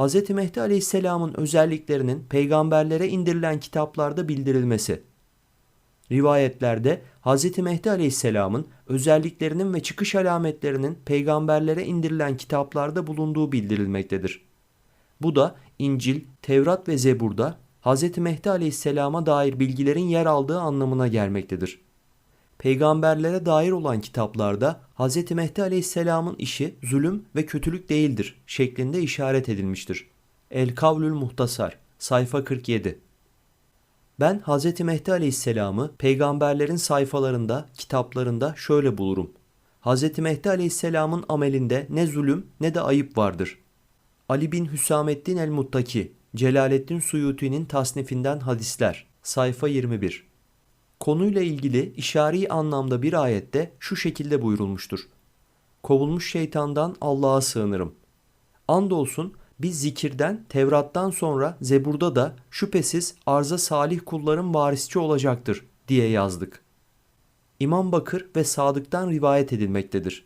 Hz. Mehdi Aleyhisselam'ın özelliklerinin peygamberlere indirilen kitaplarda bildirilmesi. Rivayetlerde Hz. Mehdi Aleyhisselam'ın özelliklerinin ve çıkış alametlerinin peygamberlere indirilen kitaplarda bulunduğu bildirilmektedir. Bu da İncil, Tevrat ve Zebur'da Hz. Mehdi Aleyhisselam'a dair bilgilerin yer aldığı anlamına gelmektedir. Peygamberlere dair olan kitaplarda Hz. Mehdi Aleyhisselam'ın işi zulüm ve kötülük değildir şeklinde işaret edilmiştir. El Kavlül Muhtasar sayfa 47 Ben Hz. Mehdi Aleyhisselam'ı peygamberlerin sayfalarında, kitaplarında şöyle bulurum. Hz. Mehdi Aleyhisselam'ın amelinde ne zulüm ne de ayıp vardır. Ali bin Hüsamettin el-Muttaki, Celaleddin Suyuti'nin tasnifinden hadisler, sayfa 21. Konuyla ilgili işari anlamda bir ayette şu şekilde buyurulmuştur. Kovulmuş şeytandan Allah'a sığınırım. Andolsun biz zikirden, Tevrat'tan sonra Zebur'da da şüphesiz arza salih kulların varisçi olacaktır diye yazdık. İmam Bakır ve Sadık'tan rivayet edilmektedir.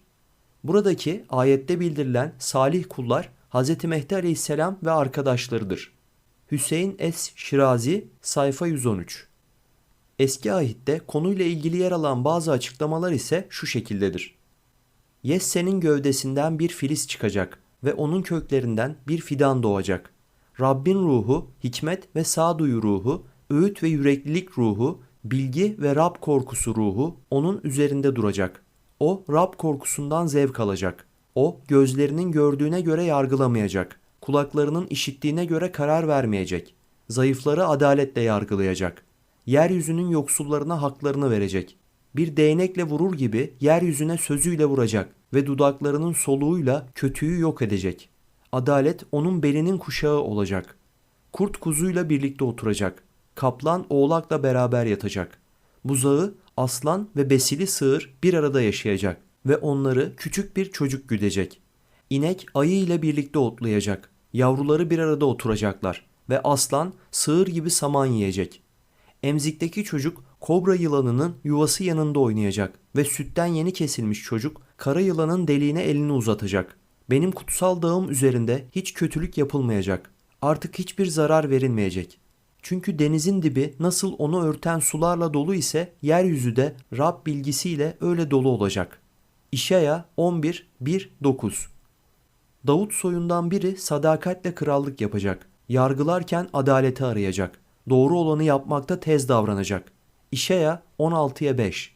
Buradaki ayette bildirilen salih kullar Hz. Mehdi Aleyhisselam ve arkadaşlarıdır. Hüseyin Es Şirazi sayfa 113 Eski ahitte konuyla ilgili yer alan bazı açıklamalar ise şu şekildedir. Yesse'nin gövdesinden bir filiz çıkacak ve onun köklerinden bir fidan doğacak. Rabbin ruhu, hikmet ve sağduyu ruhu, öğüt ve yüreklilik ruhu, bilgi ve Rab korkusu ruhu onun üzerinde duracak. O Rab korkusundan zevk alacak. O gözlerinin gördüğüne göre yargılamayacak. Kulaklarının işittiğine göre karar vermeyecek. Zayıfları adaletle yargılayacak. Yeryüzünün yoksullarına haklarını verecek. Bir değnekle vurur gibi yeryüzüne sözüyle vuracak ve dudaklarının soluğuyla kötüyü yok edecek. Adalet onun belinin kuşağı olacak. Kurt kuzuyla birlikte oturacak. Kaplan oğlakla beraber yatacak. Buzağı, aslan ve besili sığır bir arada yaşayacak ve onları küçük bir çocuk güdecek. İnek ayı ile birlikte otlayacak. Yavruları bir arada oturacaklar ve aslan sığır gibi saman yiyecek. Emzikteki çocuk kobra yılanının yuvası yanında oynayacak ve sütten yeni kesilmiş çocuk kara yılanın deliğine elini uzatacak. Benim kutsal dağım üzerinde hiç kötülük yapılmayacak. Artık hiçbir zarar verilmeyecek. Çünkü denizin dibi nasıl onu örten sularla dolu ise yeryüzü de Rab bilgisiyle öyle dolu olacak. İşaya 11 1 9 Davut soyundan biri sadakatle krallık yapacak. Yargılarken adaleti arayacak. Doğru olanı yapmakta tez davranacak. İşaya 16'ya 5